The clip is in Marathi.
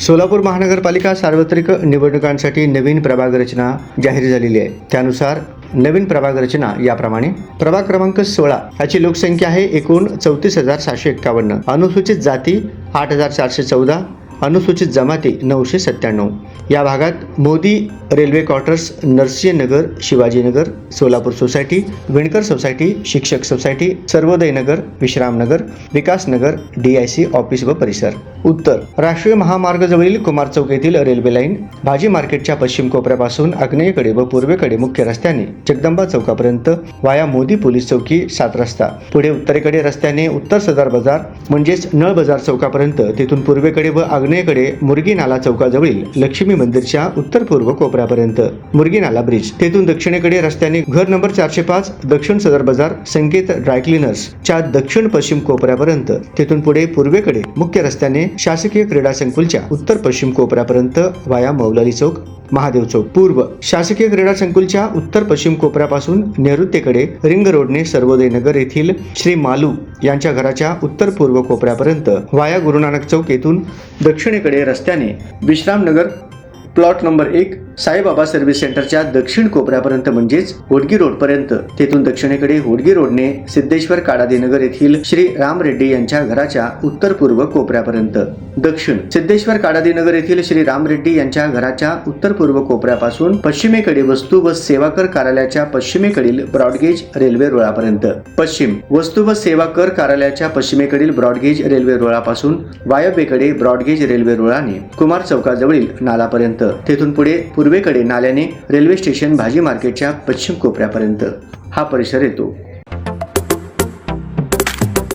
सोलापूर महानगरपालिका सार्वत्रिक निवडणुकांसाठी नवीन प्रभाग रचना जाहीर झालेली आहे. त्यानुसार नवीन प्रभाग रचना याप्रमाणे प्रभाग क्रमांक सोळा याची लोकसंख्या आहे एकूण चौतीस हजार सहाशे एक्कावन्न अनुसूचित जाती आठ हजार चारशे चौदा. अनुसूचित जमाती नऊशे सत्त्याण्णव. या भागात Modi railway quarters Narsinhnagar Shivajinagar Solapur society विणकर सोसायटी शिक्षक society Sarvodaya Nagar Vishramnagar Vikasnagar D I C office व परिसर. उत्तर. राष्ट्रीय महामार्गजवळील कुमार चौक येथील रेल्वे लाईन भाजी मार्केटच्या पश्चिम कोपऱ्यापासून आग्नेयेकडे व पूर्वेकडे मुख्य रस्त्याने जगदंबा चौकापर्यंत वाया मोदी पोलीस चौकी सात रस्ता. पुढे उत्तरेकडे रस्त्याने उत्तर सदार बाजार म्हणजेच नळ बाजार चौकापर्यंत तेथून पूर्वेकडे व पूर्णेकडे मुरगी नाला चौकाजवळील लक्ष्मी मंदिरच्या उत्तर पूर्व कोपऱ्यापर्यंत. मुरगी नाला ब्रिज. तेथून दक्षिणेकडे रस्त्याने घर नंबर चारशे पाच दक्षिण सदर बाजार संकेत ड्रायक्लिनर्स च्या दक्षिण पश्चिम कोपऱ्यापर्यंत. तेथून पुढे पूर्वेकडे मुख्य रस्त्याने शासकीय क्रीडा संकुलच्या उत्तर पश्चिम कोपऱ्यापर्यंत वाया मौलाली चौक महादेव चौक. पूर्व शासकीय क्रीडा संकुलच्या उत्तर पश्चिम कोपऱ्यापासून नैऋत्येकडे रिंग रोडने सर्वोदय नगर येथील श्री मालू यांच्या घराच्या उत्तर पूर्व कोपऱ्यापर्यंत वाया गुरुनानक चौक येथून दक्षिणेकडे रस्त्याने विश्रामनगर प्लॉट नंबर एक साईबाबा सर्व्हिस सेंटरच्या दक्षिण कोपऱ्यापर्यंत म्हणजेच होडगी रोडपर्यंत. तेथून दक्षिणेकडे होडगी रोडने सिद्धेश्वर काडादेनगर येथील श्री राम रेड्डी यांच्या घराच्या उत्तर पूर्व कोपऱ्यापर्यंत. दक्षिण सिद्धेश्वर काडादेनगर येथील श्री राम रेड्डी यांच्या घराच्या उत्तर पूर्व कोपऱ्यापासून पश्चिमेकडे वस्तू व सेवा कर कार्यालयाच्या पश्चिमेकडील ब्रॉडगेज रेल्वे रुळापर्यंत. पश्चिम वस्तू व सेवा कर कार्यालयाच्या पश्चिमेकडील ब्रॉडगेज रेल्वे रुळापासून वायव्येकडे ब्रॉडगेज रेल्वे रुळाने कुमार चौकाजवळील नालापर्यंत. तेथून पुढे पूर्वेकडे नाल्याने रेल्वे स्टेशन भाजी मार्केटच्या पश्चिम कोपऱ्यापर्यंत हा परिसर येतो.